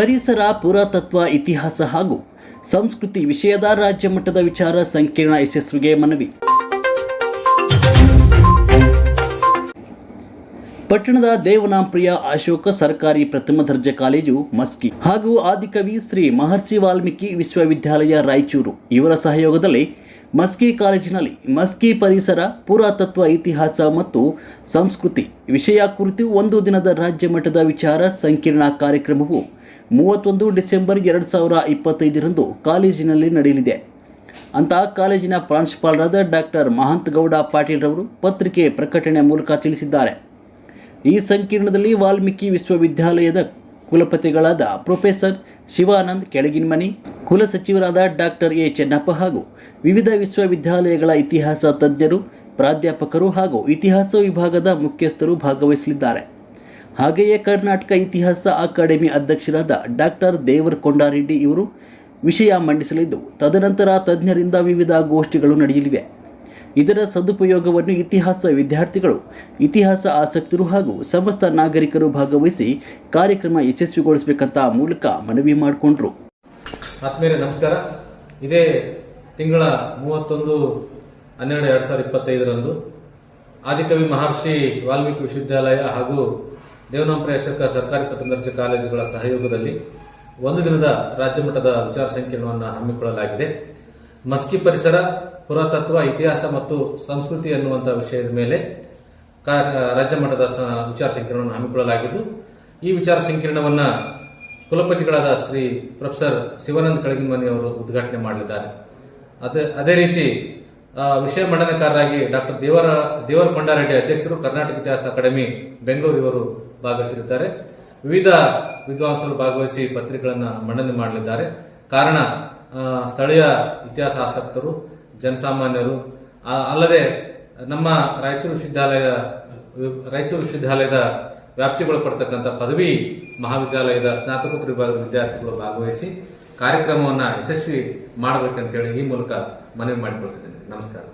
ಪರಿಸರ, ಪುರಾತತ್ವ, ಇತಿಹಾಸ ಹಾಗೂ ಸಂಸ್ಕೃತಿ ವಿಷಯದ ರಾಜ್ಯ ಮಟ್ಟದ ವಿಚಾರ ಸಂಕೀರ್ಣ ಯಶಸ್ವಿಗೆ ಮನವಿ. ಪಟ್ಟಣದ ದೇವನಾಂಪ್ರಿಯ ಅಶೋಕ ಸರ್ಕಾರಿ ಪ್ರಥಮ ದರ್ಜೆ ಕಾಲೇಜು, ಮಸ್ಕಿ ಹಾಗೂ ಆದಿಕವಿ ಶ್ರೀ ಮಹರ್ಷಿ ವಾಲ್ಮೀಕಿ ವಿಶ್ವವಿದ್ಯಾಲಯ, ರಾಯಚೂರು. ಇವರ ಸಹಯೋಗದಲ್ಲಿ ಮಸ್ಕಿ ಕಾಲೇಜಿನಲ್ಲಿ ಮಸ್ಕಿ ಪರಿಸರ, ಪುರಾತತ್ವ, ಇತಿಹಾಸ ಮತ್ತು ಸಂಸ್ಕೃತಿ ವಿಷಯ ಕುರಿತು ಒಂದು ದಿನದ ರಾಜ್ಯ ಮಟ್ಟದ ವಿಚಾರ ಸಂಕಿರಣ ಕಾರ್ಯಕ್ರಮವು ಮೂವತ್ತೊಂದು ಡಿಸೆಂಬರ್ ಎರಡು ಸಾವಿರ ಇಪ್ಪತ್ತೈದರಂದು ಕಾಲೇಜಿನಲ್ಲಿ ನಡೆಯಲಿದೆ. ಅಂತ ಕಾಲೇಜಿನ ಪ್ರಾಂಶುಪಾಲರಾದ ಡಾಕ್ಟರ್ ಮಹಂತ್ ಗೌಡ ಪಾಟೀಲ್ ರವರು ಪತ್ರಿಕೆ ಪ್ರಕಟಣೆ ಮೂಲಕ ತಿಳಿಸಿದ್ದಾರೆ. ಈ ಸಂಕೀರ್ಣದಲ್ಲಿ ವಾಲ್ಮೀಕಿ ವಿಶ್ವವಿದ್ಯಾಲಯದ ಕುಲಪತಿಗಳಾದ ಪ್ರೊಫೆಸರ್ ಶಿವಾನಂದ್ ಕೆಳಗಿನಮನಿ ಕುಲಸಚಿವರಾದ ಡಾಕ್ಟರ್ ಎ ಚೆನ್ನಪ್ಪ ಹಾಗೂ ವಿವಿಧ ವಿಶ್ವವಿದ್ಯಾಲಯಗಳ ಇತಿಹಾಸ ತಜ್ಞರು, ಪ್ರಾಧ್ಯಾಪಕರು ಹಾಗೂ ಇತಿಹಾಸ ವಿಭಾಗದ ಮುಖ್ಯಸ್ಥರು ಭಾಗವಹಿಸಲಿದ್ದಾರೆ. ಹಾಗೆಯೇ ಕರ್ನಾಟಕ ಇತಿಹಾಸ ಅಕಾಡೆಮಿ ಅಧ್ಯಕ್ಷರಾದ ಡಾಕ್ಟರ್ ದೇವರ್ ಕೊಂಡಾರೆಡ್ಡಿ ಇವರು ವಿಷಯ ಮಂಡಿಸಲಿದ್ದು, ತದನಂತರ ತಜ್ಞರಿಂದ ವಿವಿಧ ಗೋಷ್ಠಿಗಳು ನಡೆಯಲಿವೆ. ಇದರ ಸದುಪಯೋಗವನ್ನು ಇತಿಹಾಸ ವಿದ್ಯಾರ್ಥಿಗಳು, ಇತಿಹಾಸ ಆಸಕ್ತರು ಹಾಗೂ ಸಮಸ್ತ ನಾಗರಿಕರು ಭಾಗವಹಿಸಿ ಕಾರ್ಯಕ್ರಮ ಯಶಸ್ವಿಗೊಳಿಸಬೇಕಂತ ಮೂಲಕ ಮನವಿ ಮಾಡಿಕೊಂಡ್ರು. ಆತ್ಮೀಯರೇ, ನಮಸ್ಕಾರ. ಇದೇ ತಿಂಗಳ ಮೂವತ್ತೊಂದು, ಹನ್ನೆರಡು ಎರಡು ಸಾವಿರದ ಇಪ್ಪತ್ತೈದರಂದು ಆದಿಕವಿ ಮಹರ್ಷಿ ವಾಲ್ಮೀಕಿ ವಿಶ್ವವಿದ್ಯಾಲಯ ಹಾಗೂ ದೇವನಾಂಪ್ರ ಅಶೋಕ ಸರ್ಕಾರಿ ದರ್ಜೆ ಕಾಲೇಜುಗಳ ಸಹಯೋಗದಲ್ಲಿ ಒಂದು ದಿನದ ರಾಜ್ಯ ಮಟ್ಟದ ವಿಚಾರ ಸಂಕಿರಣವನ್ನು ಹಮ್ಮಿಕೊಳ್ಳಲಾಗಿದೆ. ಮಸ್ಕಿ ಪರಿಸರ, ಪುರಾತತ್ವ, ಇತಿಹಾಸ ಮತ್ತು ಸಂಸ್ಕೃತಿ ಎನ್ನುವಂಥ ವಿಷಯದ ಮೇಲೆ ರಾಜ್ಯ ಮಟ್ಟದ ವಿಚಾರ ಸಂಕಿರಣವನ್ನು ಹಮ್ಮಿಕೊಳ್ಳಲಾಗಿದ್ದು, ಈ ವಿಚಾರ ಸಂಕಿರಣವನ್ನು ಕುಲಪತಿಗಳಾದ ಶ್ರೀ ಪ್ರೊಫೆಸರ್ ಶಿವಾನಂದ್ ಕಳಗಿಮನಿ ಅವರು ಉದ್ಘಾಟನೆ ಮಾಡಲಿದ್ದಾರೆ. ಅದೇ ಅದೇ ರೀತಿ ವಿಷಯ ಮಂಡನೆಕಾರರಾಗಿ ಡಾಕ್ಟರ್ ದೇವರ ದೇವರ ಕೊಂಡಾರೆಡ್ಡಿ ಅಧ್ಯಕ್ಷರು ಕರ್ನಾಟಕ ಇತಿಹಾಸ ಅಕಾಡೆಮಿ ಬೆಂಗಳೂರು ಇವರು ಭಾಗವಹಿಸಲಿದ್ದಾರೆ ವಿವಿಧ ವಿದ್ವಾಂಸರು ಭಾಗವಹಿಸಿ ಪತ್ರಿಕೆಗಳನ್ನು ಮಂಡನೆ ಮಾಡಲಿದ್ದಾರೆ. ಕಾರಣ ಸ್ಥಳೀಯ ಇತಿಹಾಸ ಆಸಕ್ತರು ಜನಸಾಮಾನ್ಯರು ಅಲ್ಲದೆ ನಮ್ಮ ರಾಯಚೂರು ವಿಶ್ವವಿದ್ಯಾಲಯ ರಾಯಚೂರು ವಿಶ್ವವಿದ್ಯಾಲಯದ ವ್ಯಾಪ್ತಿಗೊಳಪಡ್ತಕ್ಕಂಥ ಪದವಿ ಮಹಾವಿದ್ಯಾಲಯದ ಸ್ನಾತಕೋತ್ತರ ವಿಭಾಗದ ವಿದ್ಯಾರ್ಥಿಗಳು ಭಾಗವಹಿಸಿ ಕಾರ್ಯಕ್ರಮವನ್ನು ಯಶಸ್ವಿ ಮಾಡಬೇಕಂತೇಳಿ ಈ ಮೂಲಕ ಮನವಿ ಮಾಡಿಕೊಳ್ತಿದ್ದೇನೆ. ನಮಸ್ಕಾರ.